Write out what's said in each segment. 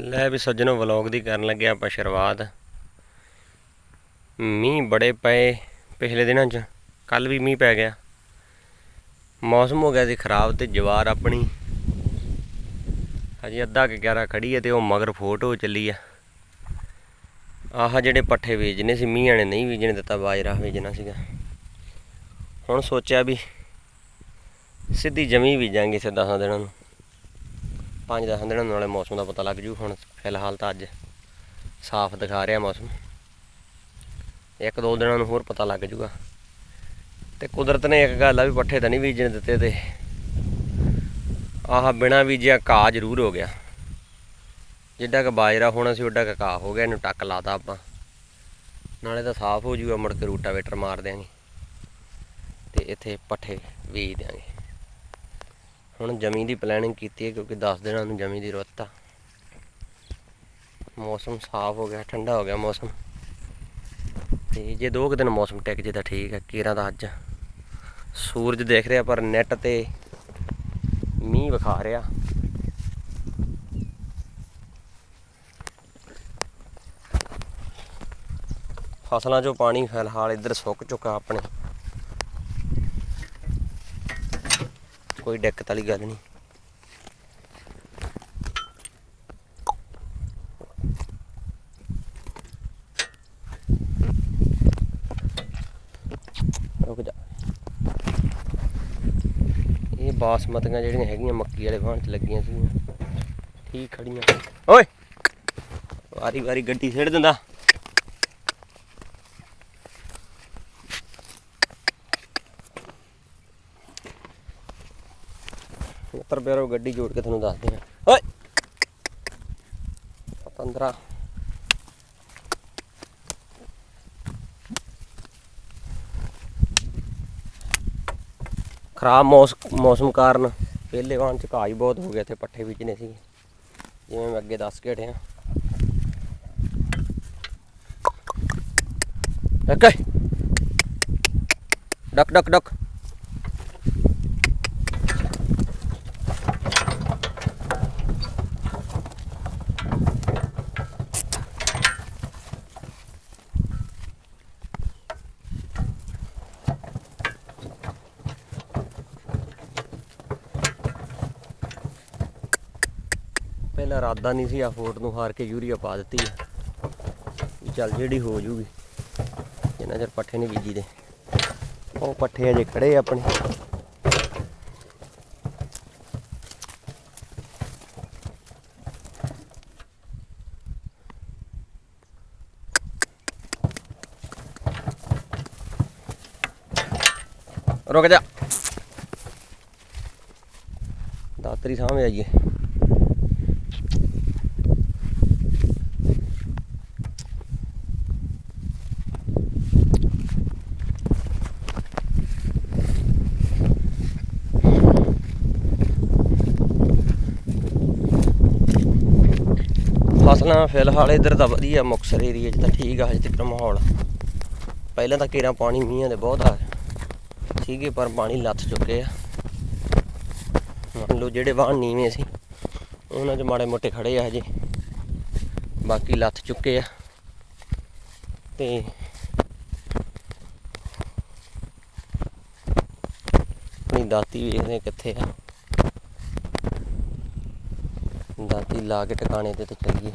ਲੈ ਵੀ ਸੱਜਣੋ ਵਲੌਗ ਦੀ ਕਰਨ ਲੱਗੇ ਆਪਾਂ ਸ਼ੁਰੂਆਤ। ਮੀਂਹ ਬੜੇ ਪਏ ਪਿਛਲੇ ਦਿਨਾਂ 'ਚ ਕੱਲ ਵੀ ਮੀਂਹ ਪੈ ਗਿਆ। ਮੌਸਮ ਹੋ ਗਿਆ ਸੀ ਖਰਾਬ ਤੇ ਜਵਾਰ ਆਪਣੀ। ਹਜੇ ਅੱਧਾ ਕਿ 11 ਖੜੀ ਹੈ ਤੇ ਉਹ ਮਗਰ ਫੋਟੋ ਚੱਲੀ ਆ। ਆਹ ਜਿਹੜੇ ਪੱਠੇ ਵੇਚਨੇ ਸੀ, ਮੀਂਹਾਂ ਨੇ ਨਹੀਂ ਵੇਚਣ, ਦਿੱਤਾ ਬਾਜਰਾ ਵੇਚਣਾ ਸੀਗਾ। ਹੁਣ ਸੋਚਿਆ ਵੀ ਸਿੱਧੀ ਜਮੀ ਬੀਜਾਂਗੇ ਸੇ 10 ਦਿਨਾਂ ਨੂੰ। ਪੰਜ ਦਸ ਦਿਨਾਂ ਨਾਲੇ ਮੌਸਮ ਦਾ ਪਤਾ ਲੱਗ ਜੂ, ਹੁਣ ਫਿਲਹਾਲ ਤਾਂ ਅੱਜ ਸਾਫ਼ ਦਿਖਾ ਰਿਹਾ ਮੌਸਮ। ਇੱਕ ਦੋ ਦਿਨਾਂ ਨੂੰ ਹੋਰ ਪਤਾ ਲੱਗ ਜੂਗਾ। ਤੇ ਕੁਦਰਤ ਨੇ ਇੱਕ ਗੱਲ ਆ ਵੀ ਪੱਠੇ ਤਾਂ ਨਹੀਂ ਬੀਜਣ ਦਿੱਤੇ ਤੇ ਆਹ ਬਿਨਾ ਬੀਜਿਆ ਘਾਹ ਜ਼ਰੂਰ ਹੋ ਗਿਆ। ਜਿੱਡਾ ਕ ਬਾਜਰਾ ਹੋਣਾ ਸੀ ਓਡਾ ਕ ਘਾਹ ਹੋ ਗਿਆ, ਇਹਨੂੰ ਟੱਕ ਲਾਤਾ ਆਪਾਂ। ਨਾਲੇ ਤਾਂ ਸਾਫ਼ ਹੋ ਜੂਗਾ, ਮੁੜ ਕੇ ਰੂਟਾਵੇਟਰ ਮਾਰ ਦਿਆਂਗੇ। ਤੇ ਇੱਥੇ ਪੱਠੇ ਬੀਜ ਦਿਆਂਗੇ। ਹੁਣ ਜਮੀ ਦੀ ਪਲੈਨਿੰਗ ਕੀਤੀ ਹੈ ਕਿਉਂਕਿ 10 ਦਿਨਾਂ ਨੂੰ ਜਮੀ ਦੀ ਰੁੱਤ ਆ। ਮੌਸਮ ਸਾਫ਼ ਹੋ ਗਿਆ, ਠੰਡਾ ਹੋ ਗਿਆ ਮੌਸਮ। ਤੇ ਜੇ ਦੋ ਕੁ ਦਿਨ ਮੌਸਮ ਟਿਕ ਜੇ ਤਾਂ ਠੀਕ ਹੈ ਕੀਰਾਂ ਦਾ ਅੱਜ। ਸੂਰਜ ਦੇਖ ਰਿਹਾ ਪਰ ਨੈਟ ਤੇ ਮੀਂਹ ਵਿਖਾ ਰਿਹਾ। ਫਸਲਾਂ 'ਚੋਂ ਪਾਣੀ ਫਿਲਹਾਲ ਇੱਧਰ ਸੁੱਕ ਚੁੱਕਾ ਆਪਣੇ। ਕੋਈ ਦਿੱਕਤ ਵਾਲੀ ਗੱਲ ਨਹੀਂ। ਰੁਕ ਜਾ। ਇਹ ਬਾਸਮਤੀਆਂ ਜਿਹੜੀਆਂ ਹੈਗੀਆਂ ਮੱਕੀ ਵਾਲੇ ਵਾਹਣ 'ਚ ਲੱਗੀਆਂ ਸੀ ਠੀਕ ਖੜੀਆਂ। ਓਏ! ਵਾਰੀ ਵਾਰੀ ਗੱਡੀ ਛੇੜ ਦਿੰਦਾ। ਉੱਤਰ ਪਿਆਰੋ ਗੱਡੀ ਜੋੜ ਕੇ ਤੁਹਾਨੂੰ ਦੱਸਦੇ ਹਾਂ। ਓਏ! 15 ਖਰਾਬ ਮੌਸਮ ਕਾਰਨ ਪਹਿਲੇ ਵਾਹਨ ਚ ਘਾਹ ਹੀ ਬਹੁਤ ਹੋ ਗਿਆ ਤੇ ਪੱਠੇ ਬੀਜਨੇ ਸੀ ਜਿਵੇਂ ਮੈਂ ਅੱਗੇ ਦੱਸ ਕੇ ਹਟਿਆ। ਓਕੇ। ਡਕ ਡਕ ਡਕ। ਪਹਿਲਾਂ ਇਰਾਦਾ ਨਹੀਂ ਸੀ ਆ ਫੋਟ ਨੂੰ ਹਾਰ ਕੇ ਯੂਰੀਆ ਪਾ ਦਿੱਤੀ ਆ। ਚੱਲ ਜਿਹੜੀ ਹੋ ਜੂਗੀ। ਜਿੰਨਾ ਚਿਰ ਪੱਠੇ ਨਹੀਂ ਬੀਜੀ ਦੇ। ਉਹ ਪੱਠੇ ਅਜੇ ਖੜੇ ਆਪਣੇ। ਰੁਕ ਜਾ। ਦਾਤਰੀ ਸਾਹਮਣੇ ਆਈਏ। ਫਸਲਾਂ ਫਿਲਹਾਲ ਇੱਧਰ ਤਾਂ ਵਧੀਆ ਮੁਕਸਰ ਏਰੀਆ 'ਚ ਤਾਂ ਠੀਕ ਆ, ਹਜੇ ਤੱਕ ਮਾਹੌਲ। ਪਹਿਲਾਂ ਤਾਂ ਕੇਰਾਂ ਪਾਣੀ ਮੀਂਹਾਂ ਦੇ ਬਹੁਤ ਆ। ਠੀਕ ਹੈ ਪਰ ਪਾਣੀ ਲੱਥ ਚੁੱਕੇ ਆ। ਮੰਨ ਲਓ ਜਿਹੜੇ ਵਾਹਣ ਨੀਵੇਂ ਸੀ, ਉਹਨਾਂ 'ਚ ਮਾੜੇ ਮੋਟੇ ਖੜੇ ਆ ਹਜੇ। ਬਾਕੀ ਲੱਥ ਚੁੱਕੇ ਆ। ਤੇ ਆਪਣੀ ਦਾਤੀ ਵੇਖਦੇ ਕਿੱਥੇ ਆ। ਦਾਤੀ ਲਾ ਕੇ ਟਿਕਾਣੇ ਤੇ ਤੇ ਚੱਲੀਏ।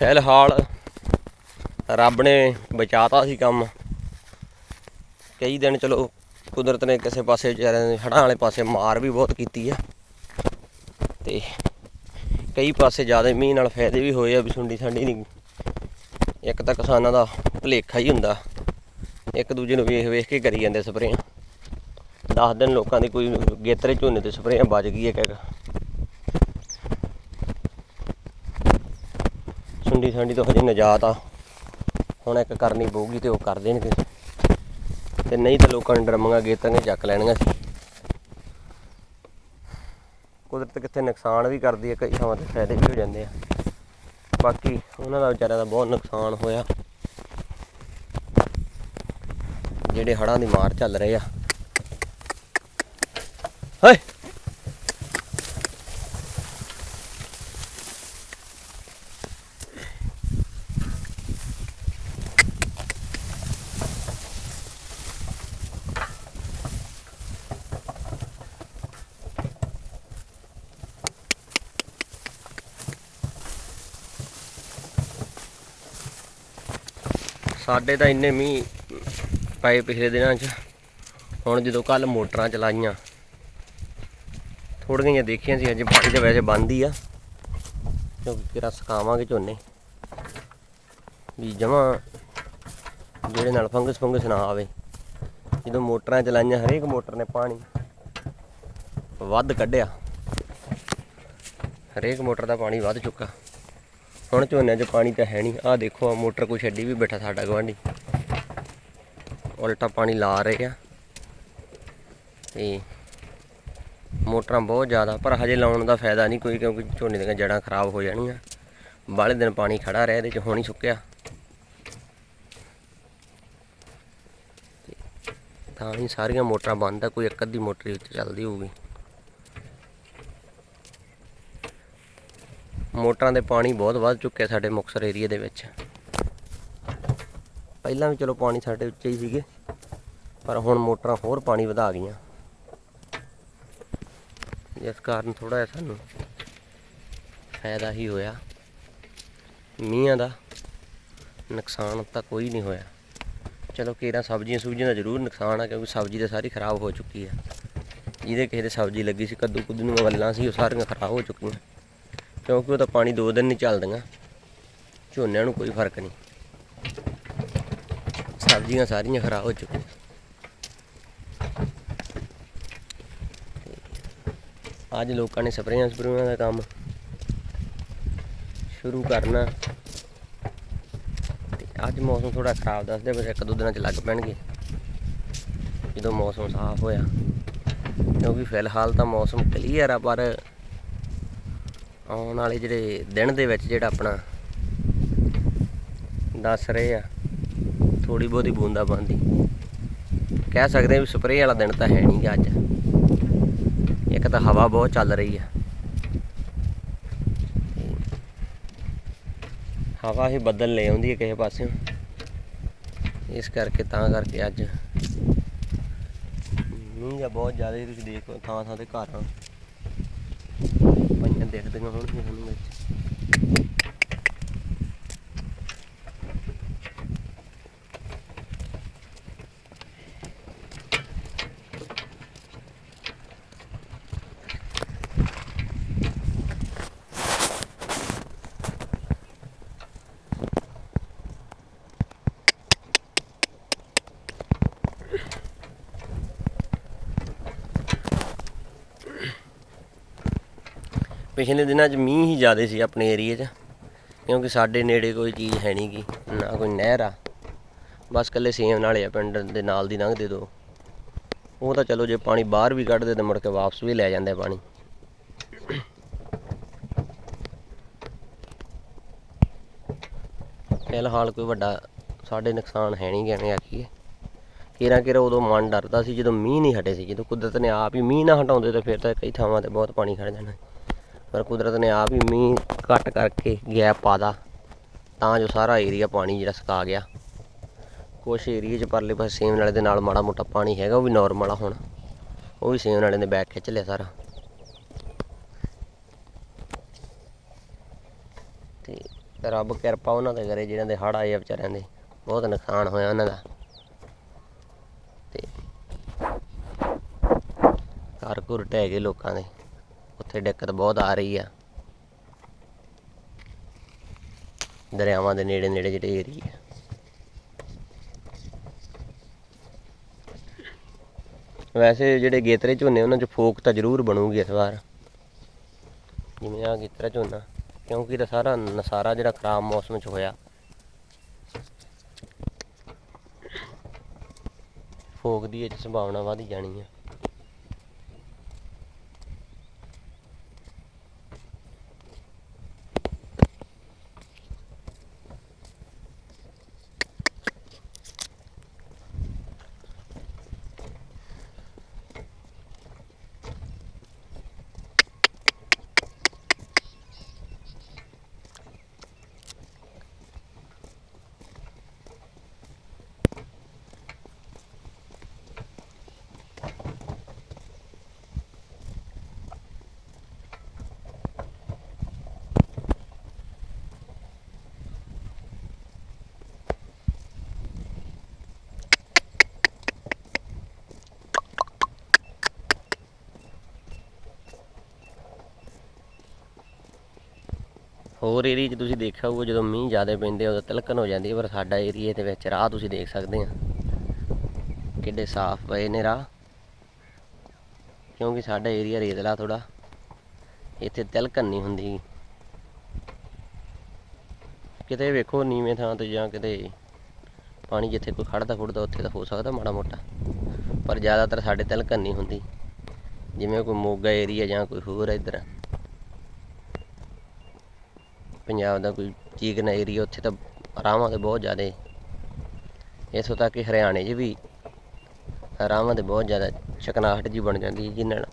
ਫਿਲਹਾਲ ਰੱਬ ਨੇ ਬਚਾਤਾ ਸੀ ਕੰਮ। ਕਈ ਦਿਨ ਚਲੋ ਕੁਦਰਤ ਨੇ ਕਿਸੇ ਪਾਸੇ ਵਿਚਾਰਿਆਂ ਨੇ ਹੜ੍ਹਾਂ ਵਾਲੇ ਪਾਸੇ ਮਾਰ ਵੀ ਬਹੁਤ ਕੀਤੀ ਆ। ਤੇ ਕਈ ਪਾਸੇ ਜ਼ਿਆਦਾ ਮੀਂਹ ਨਾਲ ਫਾਇਦੇ ਵੀ ਹੋਏ ਆ ਵੀ ਸੁੰਡੀ ਸਾਡੀ ਨਹੀਂ। ਇੱਕ ਤਾਂ ਕਿਸਾਨਾਂ ਦਾ ਭੁਲੇਖਾ ਹੀ ਹੁੰਦਾ। ਇੱਕ ਦੂਜੇ ਨੂੰ ਵੇਖ ਵੇਖ ਕੇ ਕਰੀ ਜਾਂਦੇ ਸਪਰੇਆਂ। 10 ਦਿਨ ਲੋਕਾਂ ਦੀ ਕੋਈ ਗੇਤਰੇ ਝੋਨੇ ਤੇ ਸਪਰੇਆਂ ਬਚ ਗਈ ਇੱਕ ਇੱਕ। ਸੁੰਡੀ ਸਾਡੀ ਤੋਂ ਹਜੇ ਨਜਾਤ ਆ। ਹੁਣ ਇੱਕ ਕਰਨੀ ਪਊਗੀ ਤੇ ਉਹ ਕਰ ਦੇਣਗੇ। ਤੇ ਨਹੀਂ ਤਾਂ ਲੋਕਾਂ ਨੇ ਡਰਮੀਆਂ ਗੇਤਾਂ ਨੇ ਚੱਕ ਲੈਣੀਆਂ ਸੀ। ਕੁਦਰਤ ਕਿੱਥੇ ਨੁਕਸਾਨ ਵੀ ਕਰਦੀ ਹੈ ਕਈ ਥਾਵਾਂ ਤੇ ਫਾਇਦੇ ਵੀ ਹੋ ਜਾਂਦੇ ਆ। ਬਾਕੀ ਉਹਨਾਂ ਦਾ ਵਿਚਾਰਿਆਂ ਦਾ ਬਹੁਤ ਨੁਕਸਾਨ ਹੋਇਆ। ਜਿਹੜੇ ਹੜ੍ਹਾਂ ਦੀ ਮਾਰ ਚੱਲ ਰਹੇ ਆ। ਹਏ! ਸਾਡੇ ਤਾਂ ਇੰਨੇ ਮੀਂਹ ਪਏ ਪਿਛਲੇ ਦਿਨਾਂ 'ਚ। ਹੁਣ ਜਦੋਂ ਕੱਲ ਮੋਟਰਾਂ ਚਲਾਈਆਂ, ਥੋੜ੍ਹੀਆਂ ਜਿਹੀਆਂ ਦੇਖੀਆਂ ਸੀ, ਅੱਜ ਪਾਣੀ ਤਾਂ ਵੈਸੇ ਬੰਦ ਹੀ ਆ। ਕਿਉਂਕਿ ਕਿਰਾ ਸੁਕਾਵਾਂਗੇ ਝੋਨੇ। ਵੀ ਜਮਾਂ ਜਿਹੜੇ ਨਾਲ ਫੰਗਸ ਫੰਗਸ ਨਾ ਆਵੇ। ਜਦੋਂ ਮੋਟਰਾਂ ਚਲਾਈਆਂ, ਹਰੇਕ ਮੋਟਰ ਨੇ ਪਾਣੀ ਵੱਧ ਕੱਢਿਆ। ਹਰੇਕ ਮੋਟਰ ਦਾ ਪਾਣੀ ਵੱਧ ਚੁੱਕਾ। ਹੁਣ ਝੋਨਿਆਂ 'ਚ ਪਾਣੀ ਤਾਂ ਹੈ ਨਹੀਂ। ਆਹ ਦੇਖੋ ਆ ਮੋਟਰ ਕੋਈ ਛੱਡੀ ਵੀ ਬੈਠਾ ਸਾਡਾ ਗਵਾਂਢੀ ਉਲਟਾ ਪਾਣੀ ਲਾ ਰਹੇ ਆ। ਤੇ ਮੋਟਰਾਂ ਬਹੁਤ ਜ਼ਿਆਦਾ, ਪਰ ਹਜੇ ਲਾਉਣ ਦਾ ਫਾਇਦਾ ਨਹੀਂ ਕੋਈ, ਕਿਉਂਕਿ ਝੋਨੇ ਦੀਆਂ ਜੜਾਂ ਖਰਾਬ ਹੋ ਜਾਣੀਆਂ। ਬਾਹਲੇ ਦਿਨ ਪਾਣੀ ਖੜਾ ਰਿਹਾ, ਇਹਦੇ 'ਚ ਹੁਣ ਹੀ ਸੁੱਕਿਆ। ਤਾਂ ਹੀ ਸਾਰੀਆਂ ਮੋਟਰਾਂ ਬੰਦ ਆ, ਕੋਈ ਇੱਕ ਅੱਧੀ ਮੋਟਰ ਵਿੱਚ ਚੱਲਦੀ ਹੋਊਗੀ। ਮੋਟਰਾਂ ਦੇ ਪਾਣੀ ਬਹੁਤ ਵੱਧ ਚੁੱਕਿਆ ਸਾਡੇ ਮੁਕਤਸਰ ਏਰੀਆ ਦੇ ਵਿੱਚ। ਪਹਿਲਾਂ ਵੀ ਚਲੋ ਪਾਣੀ ਸਾਡੇ ਉੱਚੇ ਹੀ ਸੀਗੇ, ਪਰ ਹੁਣ ਮੋਟਰਾਂ ਹੋਰ ਪਾਣੀ ਵਧਾ ਗਈਆਂ। ਜਿਸ ਕਾਰਨ ਥੋੜਾ ਜਿਹਾ ਸਾਨੂੰ ਫਾਇਦਾ ਹੀ ਹੋਇਆ। ਮੀਂਹਾਂ ਦਾ ਨੁਕਸਾਨ ਤਾਂ ਕੋਈ ਨਹੀਂ ਹੋਇਆ। ਚਲੋ ਕੇਰਾ ਸਬਜ਼ੀਆਂ ਸੁਬਜ਼ੀਆਂ ਦਾ ਜ਼ਰੂਰ ਨੁਕਸਾਨ ਆ, ਕਿਉਂਕਿ ਸਬਜ਼ੀ ਤਾਂ ਸਾਰੀ ਖਰਾਬ ਹੋ ਚੁੱਕੀ ਆ। ਜਿਹਦੇ ਕਿਸੇ ਦੇ ਸਬਜ਼ੀ ਲੱਗੀ ਸੀ ਕੱਦੂ ਕੁੱਦੂ ਨੂੰ ਵੱਲਾਂ ਸੀ, ਉਹ ਸਾਰੀਆਂ ਖਰਾਬ ਹੋ ਚੁੱਕੀਆਂ। ਕਿਉਂਕਿ ਉਹ ਤਾਂ ਪਾਣੀ ਦੋ ਦਿਨ ਨਹੀਂ ਚੱਲਦੀਆਂ। ਝੋਨਿਆਂ ਨੂੰ ਕੋਈ ਫ਼ਰਕ ਨਹੀਂ। ਸਬਜ਼ੀਆਂ ਸਾਰੀਆਂ ਖਰਾਬ ਹੋ ਚੁੱਕੀਆਂ। ਅੱਜ ਲੋਕਾਂ ਨੇ ਸਪਰੇਆਂ ਸਪਰੂਆਂ ਦਾ ਕੰਮ ਸ਼ੁਰੂ ਕਰਨਾ। ਤੇ ਅੱਜ ਮੌਸਮ ਥੋੜਾ ਖਰਾਬ ਦੱਸਦੇ ਬਸ ਇੱਕ ਦੋ ਦਿਨਾਂ ਚ ਲੱਗ ਪੈਣਗੇ। ਜਦੋਂ ਮੌਸਮ ਸਾਫ਼ ਹੋਇਆ। ਕਿਉਂਕਿ ਫਿਲਹਾਲ ਤਾਂ ਮੌਸਮ ਕਲੀਅਰ ਆ, ਪਰ ਆਉਣ ਵਾਲੇ ਜਿਹੜੇ ਦਿਨ ਦੇ ਵਿੱਚ ਜਿਹੜਾ ਆਪਣਾ ਦੱਸ ਰਹੇ ਆ ਥੋੜੀ ਬਹੁਤੀ ਬੂੰਦਾ ਬੰਦੀ। ਕਹਿ ਸਕਦੇ ਆ ਵੀ ਸਪਰੇਅ ਵਾਲਾ ਦਿਨ ਤਾਂ ਹੈ ਨਹੀਂ ਗਾ ਅੱਜ। ਇੱਕ ਤਾਂ ਹਵਾ ਬਹੁਤ ਚੱਲ ਰਹੀ ਆ। ਹਵਾ ਹੀ ਬਦਲ ਲੈ ਆਉਂਦੀ ਹੈ ਕਿਸੇ ਪਾਸਿਓਂ ਇਸ ਕਰਕੇ ਤਾਂ ਕਰਕੇ ਅੱਜ ਮੀਂਹ ਆ ਬਹੁਤ ਜ਼ਿਆਦਾ, ਤੁਸੀਂ ਦੇਖੋ ਥਾਂ ਥਾਂ ਤੇ ਘਰਾਂ ਪਈਆਂ ਦਿਖਦੀਆਂ ਹੋਣਗੀਆਂ ਤੁਹਾਨੂੰ ਵਿੱਚ ਪਿਛਲੇ ਦਿਨਾਂ 'ਚ ਮੀਂਹ ਹੀ ਜ਼ਿਆਦਾ ਸੀ ਆਪਣੇ ਏਰੀਏ 'ਚ, ਕਿਉਂਕਿ ਸਾਡੇ ਨੇੜੇ ਕੋਈ ਚੀਜ਼ ਹੈ ਨਹੀਂ ਗੀ, ਨਾ ਕੋਈ ਨਹਿਰ ਆ। ਬਸ ਕੱਲੇ ਸੇਮ ਨਾਲੇ ਆ, ਪਿੰਡ ਦੇ ਨਾਲ ਦੀ ਲੰਘਦੇ ਦੋ। ਉਹ ਤਾਂ ਚਲੋ ਜੇ ਪਾਣੀ ਬਾਹਰ ਵੀ ਕੱਢਦੇ ਤਾਂ ਮੁੜ ਕੇ ਵਾਪਸ ਵੀ ਲੈ ਜਾਂਦੇ ਪਾਣੀ। ਫਿਲਹਾਲ ਕੋਈ ਵੱਡਾ ਸਾਡੇ ਨੁਕਸਾਨ ਹੈ ਨਹੀਂ ਗਏ ਆਖੀਏ। ਕਿਰਾਂ ਕਿਰਾਂ ਉਦੋਂ ਮਨ ਡਰਦਾ ਸੀ ਜਦੋਂ ਮੀਂਹ ਨਹੀਂ ਹਟੇ ਸੀ, ਜਦੋਂ ਕੁਦਰਤ ਨੇ ਆਪ ਹੀ ਮੀਂਹ ਨਾ ਹਟਾਉਂਦੇ ਤਾਂ ਫਿਰ ਤਾਂ ਕਈ ਥਾਵਾਂ ਤੇ ਬਹੁਤ ਪਾਣੀ ਖੜ ਜਾਣਾ। ਪਰ ਕੁਦਰਤ ਨੇ ਆਪ ਹੀ ਮੀਂਹ ਘੱਟ ਕਰਕੇ ਗੈਪ ਪਾਦਾ, ਤਾਂ ਜੋ ਸਾਰਾ ਏਰੀਆ ਪਾਣੀ ਜਿਹੜਾ ਸੁਕਾ ਗਿਆ। ਕੁਛ ਏਰੀਏ 'ਚ ਪਰਲੇ ਪਾਸੇ ਸੇਮ ਨਾਲੇ ਦੇ ਨਾਲ ਮਾੜਾ ਮੋਟਾ ਪਾਣੀ ਹੈਗਾ, ਉਹ ਵੀ ਨਾਰਮਲ ਆ ਹੁਣ। ਉਹ ਵੀ ਸੇਮ ਨਾਲੇ ਨੇ ਬੈਕ ਖਿੱਚ ਲਿਆ ਸਾਰਾ। ਤੇ ਰੱਬ ਕਿਰਪਾ ਉਹਨਾਂ ਦੇ ਕਰੇ, ਜਿਹਨਾਂ ਦੇ ਹੜ੍ਹ ਆਏ ਆ ਵਿਚਾਰਿਆਂ ਦੇ। ਬਹੁਤ ਨੁਕਸਾਨ ਹੋਇਆ ਉਹਨਾਂ ਦਾ। ਤੇ ਘਰ ਘੁਰ ਢਹਿ ਗਏ ਲੋਕਾਂ ਦੇ। ਉੱਥੇ ਦਿੱਕਤ ਬਹੁਤ ਆ ਰਹੀ ਆ। ਦਰਿਆਵਾਂ ਦੇ ਨੇੜੇ ਨੇੜੇ ਜਿਹੜੇ ਏਰੀਆ ਵੈਸੇ ਜਿਹੜੇ ਗੇਤਰੇ ਝੋਨੇ ਉਹਨਾਂ 'ਚ ਫੋਕ ਤਾਂ ਜ਼ਰੂਰ ਬਣੂਗੀ ਇਸ ਵਾਰ। ਜਿਵੇਂ ਆ ਗੇਤਰਾ ਝੋਨਾ, ਕਿਉਂਕਿ ਤਾਂ ਸਾਰਾ ਨਸਾਰਾ ਜਿਹੜਾ ਖਰਾਬ ਮੌਸਮ 'ਚ ਹੋਇਆ। ਫੋਕ ਦੀ ਇਹ ਸੰਭਾਵਨਾ ਵਧ ਜਾਣੀ ਆ। ਹੋਰ ਏਰੀਆ 'ਚ ਤੁਸੀਂ ਦੇਖਿਆ ਹੋਊਗਾ, ਜਦੋਂ ਮੀਂਹ ਜ਼ਿਆਦਾ ਪੈਂਦੇ ਉਦੋਂ ਤਿਲਕਣ ਹੋ ਜਾਂਦੀ ਹੈ ਪਰ ਸਾਡਾ ਏਰੀਆ ਦੇ ਵਿੱਚ ਰਾਹ ਤੁਸੀਂ ਦੇਖ ਸਕਦੇ ਆ। ਕਿੱਡੇ ਸਾਫ਼ ਪਏ ਨੇ ਰਾਹ। ਕਿਉਂਕਿ ਸਾਡਾ ਏਰੀਆ ਰੇਤਲਾ ਥੋੜਾ ਇੱਥੇ ਤਿਲਕਣ ਨਹੀਂ ਹੁੰਦੀ। ਕਿਤੇ ਵੇਖੋ ਨੀਵੇਂ ਥਾਂ ਤੇ ਜਾਂ ਕਿਤੇ ਪਾਣੀ ਜਿੱਥੇ ਕੋਈ ਖੜਦਾ ਖੁੜਦਾ, ਉੱਥੇ ਤਾਂ ਹੋ ਸਕਦਾ ਮਾੜਾ ਮੋਟਾ। ਪਰ ਜ਼ਿਆਦਾਤਰ ਸਾਡੇ ਤਿਲਕਣ ਨਹੀਂ ਹੁੰਦੀ। ਜਿਵੇਂ ਕੋਈ ਮੋਗਾ ਏਰੀਆ ਜਾਂ ਕੋਈ ਹੋਰ ਇੱਧਰ। ਪੰਜਾਬ ਦਾ ਕੋਈ ਚੀਕਨਾ ਏਰੀਆ ਉੱਥੇ ਤਾਂ ਰਾਵਾਂ ਦੇ ਬਹੁਤ ਜ਼ਿਆਦਾ। ਇੱਥੋਂ ਤੱਕ ਕਿ ਹਰਿਆਣੇ 'ਚ ਵੀ ਰਾਵਾਂ ਦੇ ਬਹੁਤ ਜ਼ਿਆਦਾ ਚਕਨਾਹਟ ਜੀ ਬਣ ਜਾਂਦੀ ਹੈ ਜਿਹਨਾਂ ਨਾਲ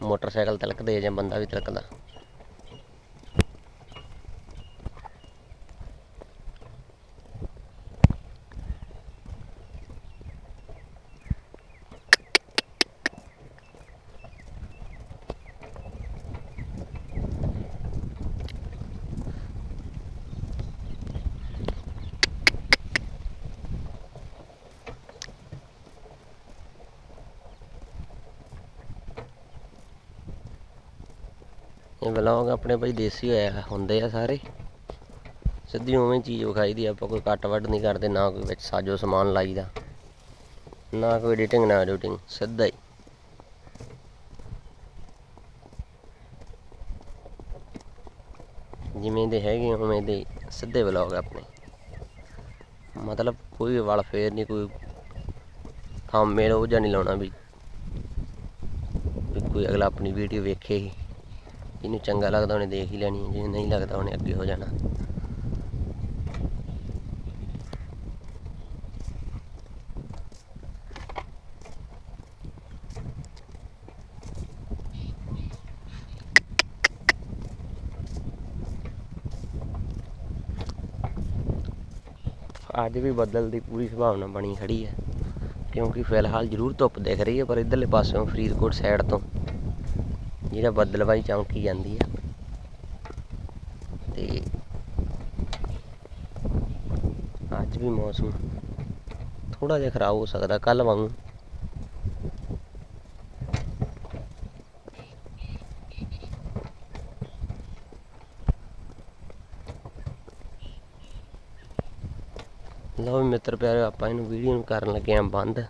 ਮੋਟਰਸਾਈਕਲ ਤਿਲਕਦੇ ਜਾਂ ਬੰਦਾ ਵੀ ਤਿਲਕਦਾ। ਵਲੌਗ ਆਪਣੇ ਭਾਈ ਦੇਸੀ ਹੋਇਆ ਹੁੰਦੇ ਆ ਸਾਰੇ। ਸਿੱਧੀ ਉਵੇਂ ਚੀਜ਼ ਵਿਖਾਈ ਦੀ ਆਪਾਂ ਕੋਈ ਕੱਟ ਵੱਢ ਨਹੀਂ ਕਰਦੇ, ਨਾ ਕੋਈ ਵਿੱਚ ਸਾਜੋ ਸਮਾਨ ਲਾਈਦਾ, ਨਾ ਕੋਈ ਐਡੀਟਿੰਗ ਨਾ ਐਡੀਟਿੰਗ ਸਿੱਧਾ ਹੀ। ਜਿਵੇਂ ਦੇ ਹੈਗੇ, ਉਵੇਂ ਦੇ ਸਿੱਧੇ ਵਲੌਗ ਆਪਣੇ। ਮਤਲਬ ਕੋਈ ਵਾਲ ਫੇਰ ਨਹੀਂ, ਕੋਈ ਥੰਬਨੇਲ ਉਹ ਜਿਹਾ ਨਹੀਂ ਲਾਉਣਾ ਵੀ ਵੀ ਕੋਈ ਅਗਲਾ ਆਪਣੀ ਵੀਡੀਓ ਵੇਖੇ। ਹੀ ਜਿਹਨੂੰ ਚੰਗਾ ਲੱਗਦਾ ਉਹਨੇ ਦੇਖ ਹੀ ਲੈਣੀ ਹੈ, ਜਿਹਨੂੰ ਨਹੀਂ ਲੱਗਦਾ ਉਹਨੇ ਅੱਗੇ ਹੋ ਜਾਣਾ। ਅੱਜ ਵੀ ਬੱਦਲ ਦੀ ਪੂਰੀ ਸੰਭਾਵਨਾ ਬਣੀ ਖੜੀ ਹੈ ਕਿਉਂਕਿ ਫਿਲਹਾਲ ਜ਼ਰੂਰ ਧੁੱਪ ਦਿਖ ਰਹੀ ਹੈ ਪਰ ਇਧਰਲੇ ਪਾਸਿਓਂ ਫਰੀਦਕੋਟ ਸਾਈਡ ਤੋਂ ਜਿਹੜਾ ਬੱਦਲਵਾਈ ਚਮਕੀ ਜਾਂਦੀ ਆ। ਤੇ ਅੱਜ ਵੀ ਮੌਸਮ ਥੋੜਾ ਜਿਹਾ ਖਰਾਬ ਹੋ ਸਕਦਾ ਕੱਲ ਵਾਂਗੂ। ਲਓ ਮਿੱਤਰ ਪਿਆਰੇ, ਆਪਾਂ ਇਹਨੂੰ ਵੀਡੀਓ ਨੂੰ ਕਰਨ ਲੱਗੇ ਆਂ ਬੰਦ।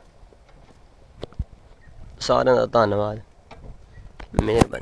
ਸਾਰਿਆਂ ਦਾ ਧੰਨਵਾਦ। Merhaba.